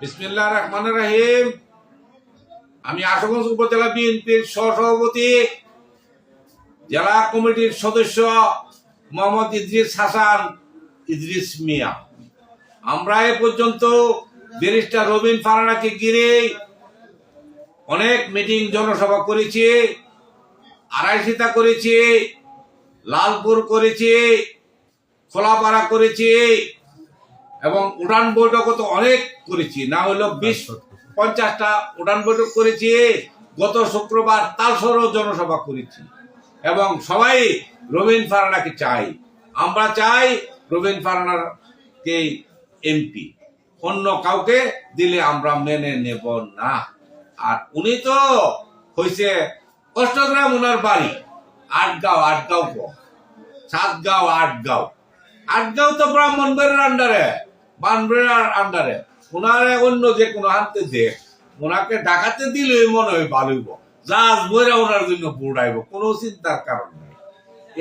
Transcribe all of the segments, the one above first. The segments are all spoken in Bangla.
বিসমিল্লাহ রহমান রহিম। আমি আশুগঞ্জ উপজেলা বিএনপির সহসভাপতি, জেলা কমিটির সদস্য মোহাম্মদ ইদ্রিস হাসান ইদ্রিস মিয়া। আমরা এ পর্যন্ত ব্যারিস্টার রবিন ফারানাকে ঘিরে অনেক মিটিং জনসভা করেছি আড়াইশিতা করেছি, লালপুর করেছি, খোলাপাড়া করেছি এবং উড়ান বৈঠকও তো অনেক করেছি না হলো বিশ পঞ্চাশটা উড়ান বৈঠক করেছি গত শুক্রবার তালসরও জনসভা করেছি। এবং সবাই রবীন ফারানাকে চাই আমরা চাই রবীন ফারানাকে এমপি অন্য কাউকে দিলে আমরা মেনে নেব না। আর উনি তো হয়েছে অষ্টগ্রাম ওনার বাড়ি আটগাঁও আটগাঁও সাতগাঁও আটগাঁও। আটগাঁও তো ব্রাহ্মণ ব্রাহ্মণবাড়ির আন্ডারে বানবেড়ার আন্ডারে ওনারে অন্য যে কোনো হাতে দে। ওনাকে ডাকাতে দিলে মনে হয় ভালোইব জাহাজ বইরা ওনার জন্য বুড়াইব কোনো চিন্তার কারণ নেই।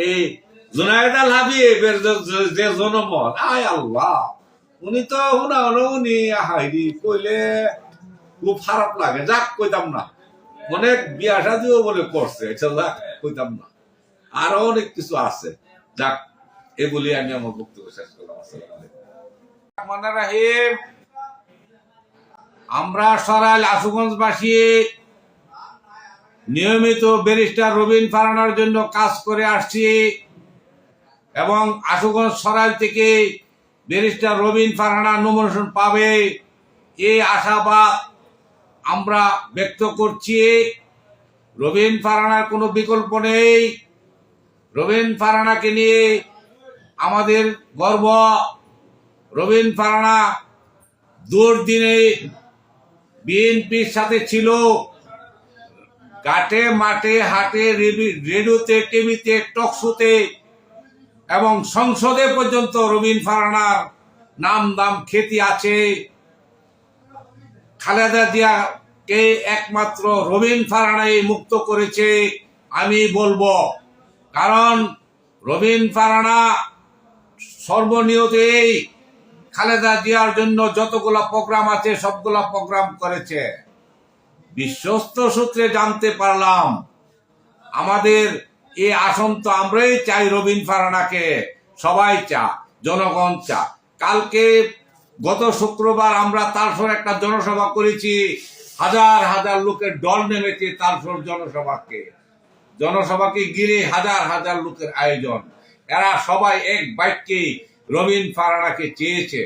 এই জুনায়দ আল হাবিবের যে- যে- যে জনমত, আয় আল্লাহ। উনি তো উনা উনি হাইরি কইলে খুব খারাপ লাগে। যাক, কইতাম না। অনেক বিয়া শাদিও বলে করছে এটা যাক কইতাম না। আরও অনেক কিছু আছে। যাক, এগুলি আমি আমার বক্তব্য শেষ করলাম। আসসালামু আলাইকুম। আমরা সরাইল আশুগঞ্জবাসী, নিয়মিত ব্যারিস্টার রবিন ফারানার জন্য কাজ করে আসছি এবং আশুগঞ্জ সরাইল থেকে ব্যারিস্টার রবিন ফারানা নমিনেশন পাবে এই আশাবাদ আমরা ব্যক্ত করছি। রবিন ফারানার কোনো বিকল্প নেই। রবিন ফারানাকে নিয়ে আমাদের গর্ব রবিন ফারানা দুর্দিনে বিএনপির সাথে ছিল। ঘাটে, মাঠে, হাটে, রেডি- রেডিওতে, টিভিতে টকশোতে এবং সংসদে পর্যন্ত রবিন ফারানার নাম দাম খ্যাতি আছে। খালেদা জিয়াকে একমাত্র রবিন ফারানাই মুক্ত করেছে, আমি বলব। কারণ রবিন ফারানা সর্বনিয়তেই খালেদা জিয়ার জন্য যতগুলা প্রোগ্রাম আছে, সবগুলা প্রোগ্রাম করেছে। বিশ্বস্ত সূত্রে জানতে পারলাম, আমাদের এই আসন তো আমরাই চাই, রবিন ফারানাকে। সবাই চা, জনগণ চা। কালকে গত শুক্রবার আমরা তারপর একটা জনসভা করেছি, হাজার হাজার লোকের দল নেমেছে তারপর জনসভাকে। জনসভাকে ঘিরে হাজার হাজার লোকের আয়োজন। এরা সবাই এক বাক্যে রবিন ফারানাকে চেয়েছে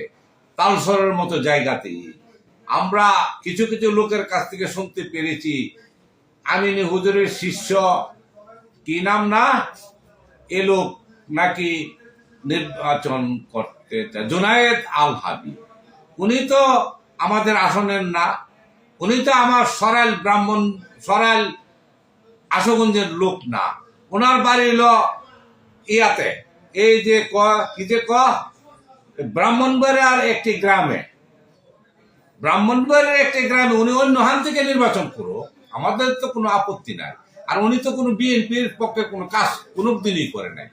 তালসরের মতো জায়গাতেই। আমরা কিছু কিছু লোকের কাছ থেকে শুনতে পেরেছি, আমিনী হুজুরের শিষ্য। কি নাম না? এ লোক নাকি নির্বাচন করতে জুনায়েদ আল হাবি উনি তো আমাদের আসনের না, উনি তো আমার সরাইল ব্রাহ্মণ, সরাইল আশুগঞ্জের লোক না। ওনার বাড়ি হলো ইয়াতে। এই যে ক, কি যে ক? ব্রাহ্মণবাড়িয়ার একটি গ্রামে। ব্রাহ্মণবাড়ির একটি গ্রামে উনি অন্য হান থেকে নির্বাচন করো আমাদের তো কোনো আপত্তি নাই। আর উনি তো কোনো বিএনপির পক্ষে কোনো কাজ, কোনো দিনই করে নাই।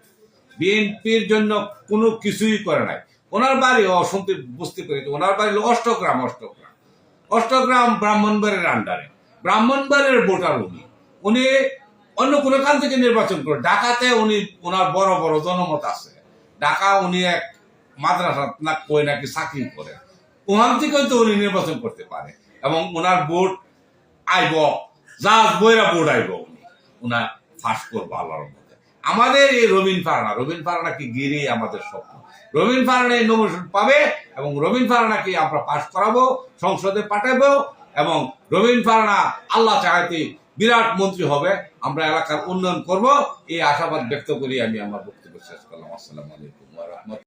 বিএনপির জন্য কোনো কিছুই করে নাই। ওনার বাড়ি ও শুনতে বুঝতে পেরেছি ওনার বাড়ি অষ্টগ্রাম অষ্টগ্রাম। অষ্টগ্রাম ব্রাহ্মণবাড়ির আন্ডারে ব্রাহ্মণবাড়ির ভোটার উনি। উনি অন্য কোনো কান থেকে নির্বাচন করে। ঢাকাতে উনি ওনার বড় বড় জনমত আছে। ঢাকা উনি এক মাদ্রাসা না কই নাকি চাকরি করে। ওখান থেকেও তো উনি নির্বাচন করতে পারে। এবং ওনার ভোট আইব যা বইরা ভোট আইব উনি। ওনার ফাঁস করব আল্লাহর মধ্যে আমাদের এই রবীন ফারানা, রবিন ফারানাকে গিরে আমাদের স্বপ্ন। রবীন ফারানা এই পাবে এবং রবীন ফারানাকে আমরা পাশ করাবো, সংসদে পাঠাবো এবং রবীন ফারানা আল্লাহ চাহাতে বিরাট মন্ত্রী হবে, আমরা এলাকার উন্নয়ন করব, এই আশাবাদ ব্যক্ত করি আমি আমার বক্তব্য শেষ করলাম। আসসালামু আলাইকুম রাহমাতুল্লাহ।